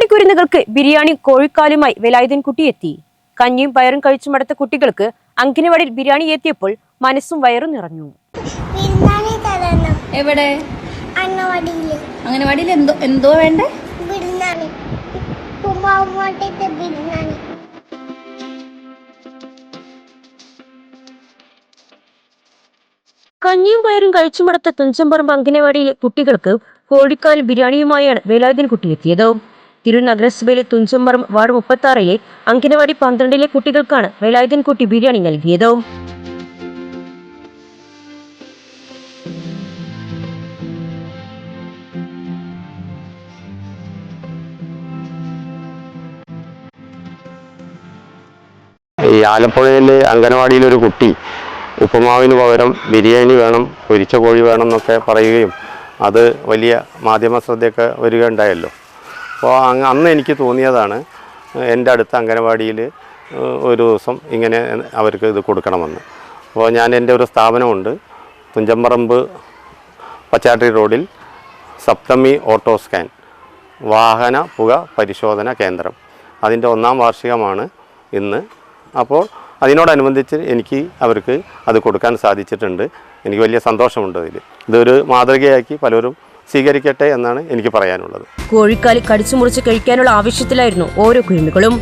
കുരുന്നുകൾക്ക് ബിരിയാണി കോഴിക്കാലുമായി വേലായുധൻ കുട്ടി എത്തി. കഞ്ഞിയും പയറും കഴിച്ചു മടുത്ത കുട്ടികൾക്ക് അംഗൻവാടിയിൽ ബിരിയാണി എത്തിയപ്പോൾ മനസ്സും വയറും നിറഞ്ഞു. എവിടെ? അംഗനവാടിയിൽ എന്തോ എന്തോ വേണ്ടേ? കഞ്ഞിയും പയറും കഴിച്ചു മടുത്ത തുഞ്ചമ്പറമ്പ് അംഗനവാടിയിലെ കുട്ടികൾക്ക് കോഴിക്കാൽ ബിരിയാണിയുമായാണ് വേലായുധൻ കുട്ടി എത്തിയത്. തിരൂർ നഗരസഭയിലെ തുഞ്ചമ്പറമ്പ് വാർഡ് മുപ്പത്തി ആറിലെ അങ്കനവാടി പന്ത്രണ്ടിലെ കുട്ടികൾക്കാണ് വേലായുധൻ കുട്ടി ബിരിയാണി നൽകിയത്. ഈ ആലപ്പുഴയിലെ അംഗനവാടിയിലൊരു കുട്ടി ഉപ്പുമാവിന് പകരം ബിരിയാണി വേണം പൊരിച്ച കോഴി വേണം എന്നൊക്കെ പറയുകയും അത് വലിയ മാധ്യമ ശ്രദ്ധയൊക്കെ വരികയുണ്ടായല്ലോ. അപ്പോൾ അന്ന് എനിക്ക് തോന്നിയതാണ് എന്റെ അടുത്ത അംഗനവാടിയിൽ ഒരു ദിവസം ഇങ്ങനെ അവർക്ക് ഇത് കൊടുക്കണമെന്ന്. അപ്പോൾ ഞാൻ എന്റെ ഒരു സ്ഥാപനമുണ്ട് തുഞ്ചമ്പറമ്പ് പച്ചാട്ടി റോഡിൽ സപ്തമി ഓട്ടോ സ്കാൻ വാഹന പുക പരിശോധന കേന്ദ്രം. അതിന്റെ ഒന്നാം വാർഷികമാണ് ഇന്ന്. അപ്പോൾ അതിനോടനുബന്ധിച്ച് എനിക്ക് അവർക്ക് അത് കൊടുക്കാൻ സാധിച്ചിട്ടുണ്ട്. എനിക്ക് വലിയ സന്തോഷമുണ്ട് അതിൽ. ഇതൊരു മാതൃകയാക്കി പലരും സ്വീകരിക്കട്ടെ എന്നാണ് എനിക്ക് പറയാനുള്ളത്. കോഴിക്കാലി കടിച്ചു മുറിച്ച് കഴിക്കാനുള്ള ആവശ്യത്തിലായിരുന്നു ഓരോ കുരുന്നുകളും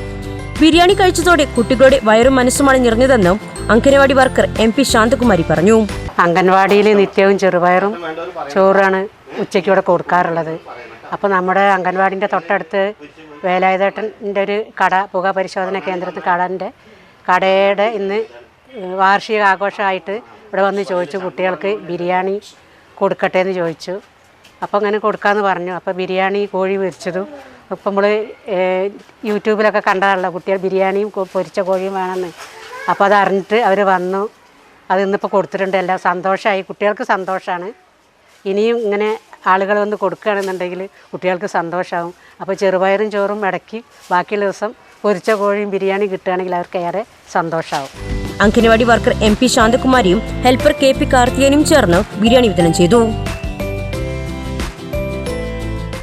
ബിരിയാണി കഴിച്ചതോടെ കുട്ടികളുടെ വയറും മനസ്സുമാണ് നിറഞ്ഞതെന്നും anganwadi worker M P Santhakumari പറഞ്ഞു. അംഗൻവാടിയിൽ നിത്യവും ചെറുപയറും ചോറാണ് ഉച്ചയ്ക്ക് ഇവിടെ കൊടുക്കാറുള്ളത്. അപ്പോൾ നമ്മുടെ അംഗൻവാടിന്റെ തൊട്ടടുത്ത് വേലായുധേട്ടന്റെ ഒരു കട പുക പരിശോധന കേന്ദ്രത്തിൽ കടന്റെ കടയുടെ ഇന്ന് വാർഷിക ആഘോഷമായിട്ട് ഇവിടെ വന്ന് ചോദിച്ചു കുട്ടികൾക്ക് ബിരിയാണി കൊടുക്കട്ടെ എന്ന് ചോദിച്ചു. അപ്പോൾ അങ്ങനെ കൊടുക്കാമെന്ന് പറഞ്ഞു. അപ്പോൾ ബിരിയാണി കോഴി പൊരിച്ചതും. ഇപ്പം നമ്മൾ യൂട്യൂബിലൊക്കെ കണ്ടതാണല്ലോ കുട്ടികൾ ബിരിയാണിയും പൊരിച്ച കോഴിയും വേണമെന്ന് അപ്പോൾ അത് അറിഞ്ഞിട്ട് അവർ വന്നു. അത് ഇന്നിപ്പോൾ കൊടുത്തിട്ടുണ്ട്. എല്ലാം സന്തോഷമായി കുട്ടികൾക്ക് സന്തോഷമാണ് ഇനിയും ഇങ്ങനെ ആളുകൾ വന്ന് കൊടുക്കുകയാണെന്നുണ്ടെങ്കിൽ കുട്ടികൾക്ക് സന്തോഷമാവും അപ്പോൾ ചെറുപയറും ചോറും ഇടയ്ക്ക് ബാക്കിയുള്ള ദിവസം പൊരിച്ച കോഴിയും ബിരിയാണി കിട്ടുകയാണെങ്കിൽ അവർക്ക് ഏറെ സന്തോഷമാവും അങ്കനവാടി വർക്കർ എം പി ശാന്തകുമാരിയും ഹെൽപ്പർ കെ പി കാർത്തികനും ചേർന്ന് ബിരിയാണി വിതരണം ചെയ്തു.